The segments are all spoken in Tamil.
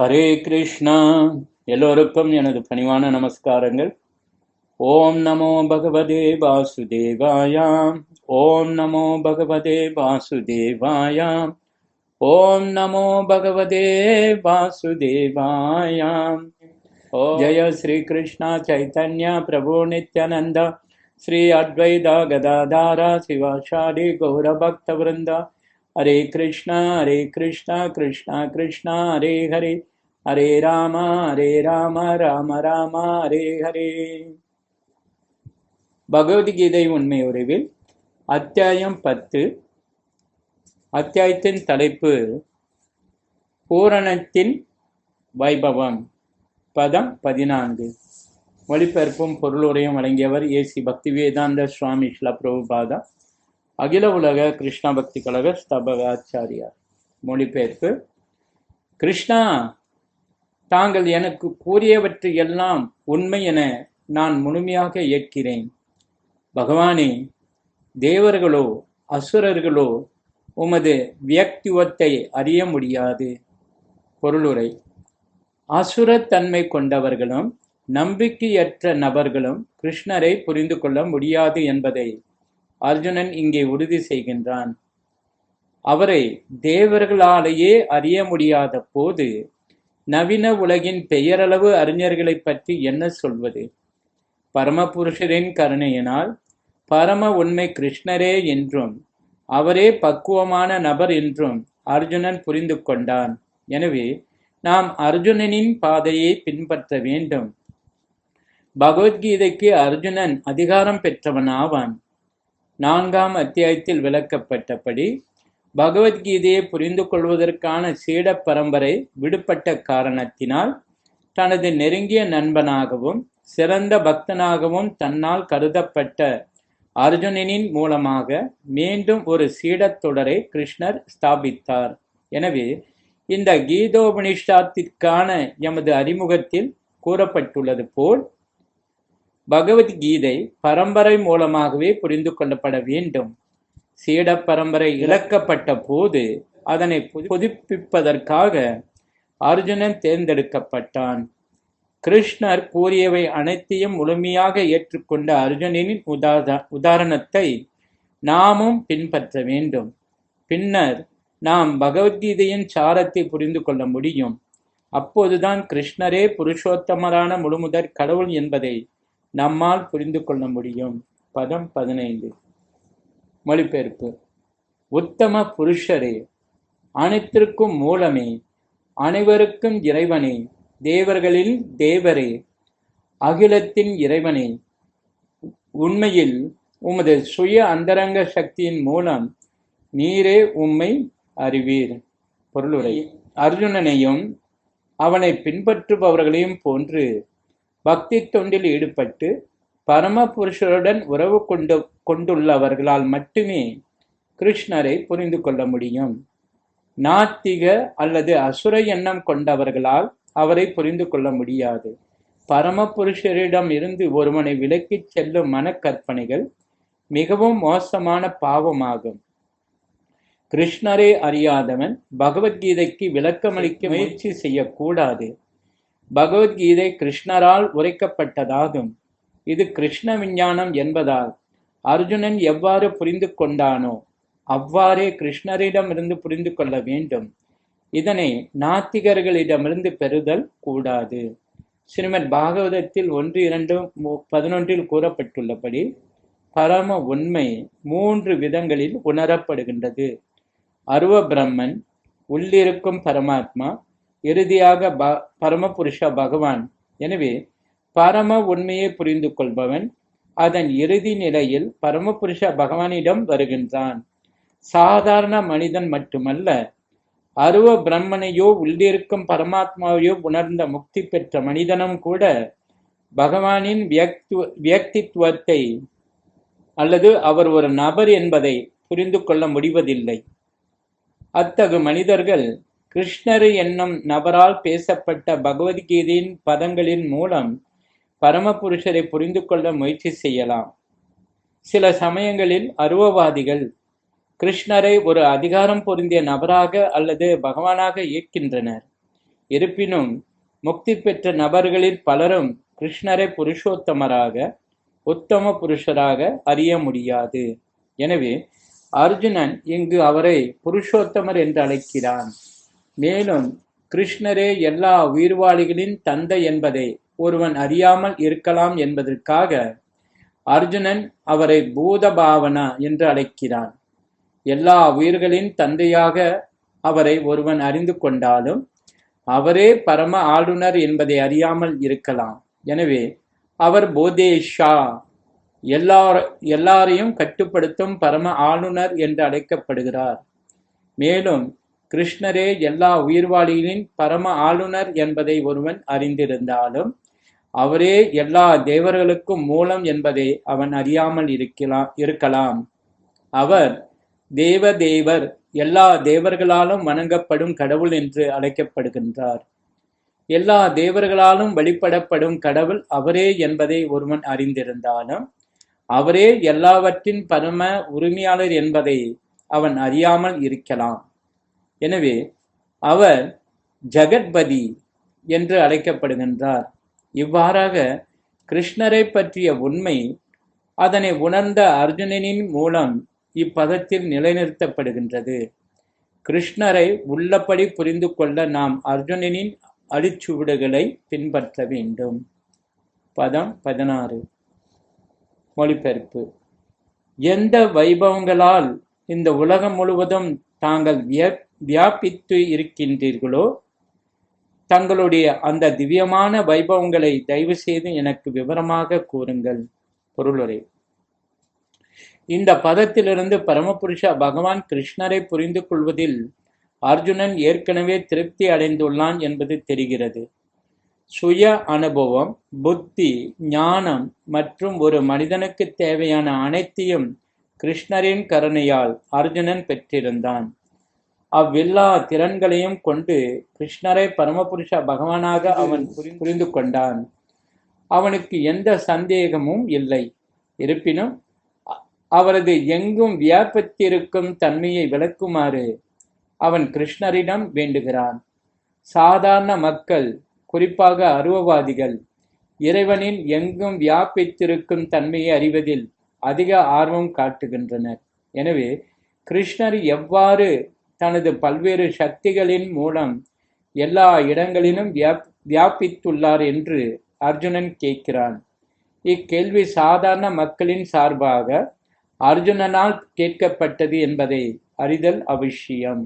ஹரே கிருஷ்ணா. எல்லோருக்கும் எனது பணிவான நமஸ்காரங்கள். ஓம் நமோ பகவதே வாசுதேவாயாம். ஓம் நமோ பகவதே வாசுதேவாயாம். ஓம் நமோ பகவதே வாசுதேவாயாம். ஓ ஜெய ஸ்ரீ கிருஷ்ணா சைத்தன்யா பிரபு நித்யானந்தா. ஸ்ரீ அத்வைதா கதாதாரா சிவாஷாரி கௌரபக்தவிருந்தா. ஹரே கிருஷ்ணா ஹரே கிருஷ்ணா கிருஷ்ணா கிருஷ்ணா ஹரே ஹரே. ஹரே ராம ஹரே ராம ராம ராம ஹரே ஹரே. பகவத்கீதை உண்மை உறவில் அத்தியாயம் பத்து. அத்தியாயத்தின் தலைப்பு பூரணத்தின் வைபவம். பதம் பதினான்கு. மொழிபெயர்ப்பும் பொருளுரையும் வழங்கியவர் ஏசி பக்திவேதாந்த சுவாமி ஸ்ல பிரபுபாதா. அகில உலக கிருஷ்ணா பக்தி கழக ஸ்தபக ஆச்சாரியார் மொழிபெயர்ப்பு. கிருஷ்ணா தாங்கள் எனக்கு கூறியவற்றை எல்லாம் உண்மை என நான் முழுமையாக ஏற்கிறேன். பகவானே தேவர்களோ அசுரர்களோ உமது வியக்திவத்தை அறிய முடியாது. பொருளுரை அசுரத்தன்மை கொண்டவர்களும் நம்பிக்கையற்ற நபர்களும் கிருஷ்ணரை புரிந்து கொள்ள முடியாது என்பதை அர்ஜுனன் இங்கே உறுதி செய்கின்றான். அவரை தேவர்களாலேயே அறிய முடியாத போது நவீன உலகின் பெயரளவு அறிஞர்களை பற்றி என்ன சொல்வது? பரமபுருஷரின் கருணையினால் பரம உண்மை கிருஷ்ணரே என்றும் அவரே பக்குவமான நபர் என்றும் அர்ஜுனன் புரிந்து கொண்டான். எனவே நாம் அர்ஜுனனின் பாதையை பின்பற்ற வேண்டும். பகவத்கீதைக்கு அர்ஜுனன் அதிகாரம் பெற்றவன் ஆவான் நான்காம் அத்தியாயத்தில் விளக்கப்பட்டபடி பகவத்கீதையை புரிந்து கொள்வதற்கான சீட பரம்பரை விடுபட்ட காரணத்தினால் தனது நெருங்கிய நண்பனாகவும் சிறந்த பக்தனாகவும் தன்னால் கருதப்பட்ட அர்ஜுனனின் மூலமாக மீண்டும் ஒரு சீடத் தொடரை கிருஷ்ணர் ஸ்தாபித்தார். எனவே இந்த கீதோபனிஷத்திற்கான எமது அறிமுகத்தில் கூறப்பட்டுள்ளது போல் பகவத்கீதை பரம்பரை மூலமாகவே புரிந்து கொள்ளப்பட வேண்டும். சீட பரம்பரை இழக்கப்பட்ட போது அதனை புதுப்பிப்பதற்காக அர்ஜுனன் தேர்ந்தெடுக்கப்பட்டான். கிருஷ்ணர் கூறியவை அனைத்தையும் முழுமையாக ஏற்றுக்கொண்ட அர்ஜுனனின் உதாத உதாரணத்தை நாமும் பின்பற்ற வேண்டும். பின்னர் நாம் பகவத்கீதையின் சாரத்தை புரிந்து கொள்ள முடியும். அப்போதுதான் கிருஷ்ணரே புருஷோத்தமரான முழுமுதற் கடவுள் என்பதை நம்மால் புரிந்து கொள்ள முடியும். பதம் பதினைந்து. மொழிபெயர்ப்பு. உத்தம புருஷரே அனைத்திற்கும் மூலமே அனைவருக்கும் இறைவனே தேவர்களில் தேவரே அகிலத்தின் இறைவனே உண்மையில் உமது சுய அந்தரங்க சக்தியின் மூலம் நீரே உம்மை அறிவீர். பொருளுரை. அர்ஜுனனையும் அவனை பின்பற்றுபவர்களையும் போன்று பக்தி தொண்டில் ஈடுபட்டு பரமபுருஷருடன் உறவு கொண்டு கொண்டுள்ளவர்களால் மட்டுமே கிருஷ்ணரை புரிந்து கொள்ள முடியும். நாத்திக அல்லது அசுர எண்ணம் கொண்டவர்களால் அவரை புரிந்து கொள்ள முடியாது. பரமபுருஷரிடம் இருந்து ஒருவனை விலக்கிச் செல்லும் மனக்கற்பனைகள் மிகவும் மோசமான பாவமாகும். கிருஷ்ணரை அறியாதவன் பகவத்கீதைக்கு விளக்கமளிக்க முயற்சி செய்யக்கூடாது. பகவத்கீதை கிருஷ்ணரால் உரைக்கப்பட்டதாகும். இது கிருஷ்ண விஞ்ஞானம் என்பதால் அர்ஜுனன் எவ்வாறு புரிந்து கொண்டானோ அவ்வாறே கிருஷ்ணரிடமிருந்து புரிந்து கொள்ள வேண்டும். இதனை நாத்திகர்களிடமிருந்து பெறுதல் கூடாது. ஸ்ரீமத் பாகவதத்தில் ஒன்று இரண்டு பதினொன்றில் கூறப்பட்டுள்ளபடி பரம உண்மை மூன்று விதங்களில் உணரப்படுகின்றது. அருவ பிரம்மன் உள்ளிருக்கும் பரமாத்மா இறுதியாக ப பரமபுருஷ பகவான். எனவே பரம உண்மையை புரிந்து கொள்பவன் அதன் இறுதி நிலையில் பரமபுருஷ பகவானிடம் வருகின்றான். சாதாரண மனிதன் மட்டுமல்ல அருவ பிரம்மனையோ உள்ளிருக்கும் பரமாத்மாவையோ உணர்ந்த முக்தி பெற்ற மனிதனும் கூட பகவானின் வியக்தித்துவத்தை அல்லது அவர் ஒரு நபர் என்பதை புரிந்து கொள்ள முடிவதில்லை. அத்தகு மனிதர்கள் கிருஷ்ணர் என்னும் நபரால் பேசப்பட்ட பகவத்கீதையின் பதங்களின் மூலம் பரமபுருஷரை புரிந்து கொள்ள முயற்சி செய்யலாம். சில சமயங்களில் அருவவாதிகள் கிருஷ்ணரை ஒரு அதிகாரம் பொருந்திய நபராக அல்லது பகவானாக ஏற்கின்றனர். இருப்பினும் முக்தி பெற்ற நபர்களில் பலரும் கிருஷ்ணரை புருஷோத்தமராக உத்தம புருஷராக அறிய முடியாது. எனவே அர்ஜுனன் இங்கு அவரை புருஷோத்தமர் என்று அழைக்கிறான். மேலும் கிருஷ்ணரே எல்லா உயிர்வாளிகளின் தந்தை என்பதை ஒருவன் அறியாமல் இருக்கலாம் என்பதற்காக அர்ஜுனன் அவரை பூதபாவனா என்று அழைக்கிறான். எல்லா உயிர்களின் தந்தையாக அவரை ஒருவன் அறிந்து கொண்டாலும் அவரே பரம ஆளுநர் என்பதை அறியாமல் இருக்கலாம். எனவே அவர் போதேஷா. எல்லார எல்லாரையும் கட்டுப்படுத்தும் பரம ஆளுநர் என்று அழைக்கப்படுகிறார். மேலும் கிருஷ்ணரே எல்லா உயிர்வாளிகளின் பரம ஆளுநர் என்பதை ஒருவன் அறிந்திருந்தாலும் அவரே எல்லா தேவர்களுக்கும் மூலம் என்பதை அவன் அறியாமல் இருக்கலாம் இருக்கலாம். அவர் தேவ தேவர் எல்லா தேவர்களாலும் வணங்கப்படும் கடவுள் என்று அழைக்கப்படுகின்றார். எல்லா தேவர்களாலும் வழிபடப்படும் கடவுள் அவரே என்பதை ஒருவன் அறிந்திருந்தாலும் அவரே எல்லாவற்றின் பரம உரிமையாளர் என்பதை அவன் அறியாமல் இருக்கலாம். எனவே அவர் ஜகத்பதி என்று அழைக்கப்படுகின்றார். இவ்வாறாக கிருஷ்ணரை பற்றிய உண்மை அதனை உணர்ந்த அர்ஜுனனின் மூலம் இப்பதத்தில் நிலைநிறுத்தப்படுகின்றது. கிருஷ்ணரை உள்ளபடி புரிந்து கொள்ள நாம் அர்ஜுனனின் அடிச்சுவடுகளை பின்பற்ற வேண்டும். பதம் பதினாறு. மொழிபெயர்ப்பு. எந்த வைபவங்களால் இந்த உலகம் முழுவதும் தாங்கள் வியப் வியாபித்து இருக்கின்றீர்களோ தங்களுடைய அந்த திவ்யமான வைபவங்களை தயவு செய்து எனக்கு விவரமாக கூறுங்கள். பொருளுரை. இந்த பதத்திலிருந்து பரமபுருஷ பகவான் கிருஷ்ணரை புரிந்து கொள்வதில் அர்ஜுனன் ஏற்கனவே திருப்தி அடைந்துள்ளான் என்பது தெரிகிறது. சுய அனுபவம் புத்தி ஞானம் மற்றும் ஒரு மனிதனுக்கு தேவையான அனைத்தையும் கிருஷ்ணரின் கருணையால் அர்ஜுனன் பெற்றிருந்தான். அவ்வெல்லா திறன்களையும் கொண்டு கிருஷ்ணரை பரமபுருஷ பகவானாக அவன் புரிந்து கொண்டான். அவனுக்கு எந்த சந்தேகமும் இல்லை. இருப்பினும் அவரது எங்கும் வியாபித்திருக்கும் தன்மையை விளக்குமாறு அவன் கிருஷ்ணரிடம் வேண்டுகிறான். சாதாரண மக்கள் குறிப்பாக அருவவாதிகள் இறைவனின் எங்கும் வியாபித்திருக்கும் தன்மையை அறிவதில் அதிக ஆர்வம் காட்டுகின்றனர். எனவே கிருஷ்ணர் எவ்வாறு தனது பல்வேறு சக்திகளின் மூலம் எல்லா இடங்களிலும் வியாப் வியாபித்துள்ளார் என்று அர்ஜுனன் கேட்கிறான் இக்கேள்வி சாதாரண மக்களின் சார்பாக அர்ஜுனனால் கேட்கப்பட்டது என்பதை அறிதல் அவசியம்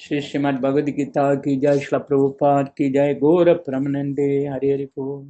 श्री श्रीमद भगवद गीता की जय श्री प्रभुपाद की जय गौर प्रमनंदे हरि हरि बोल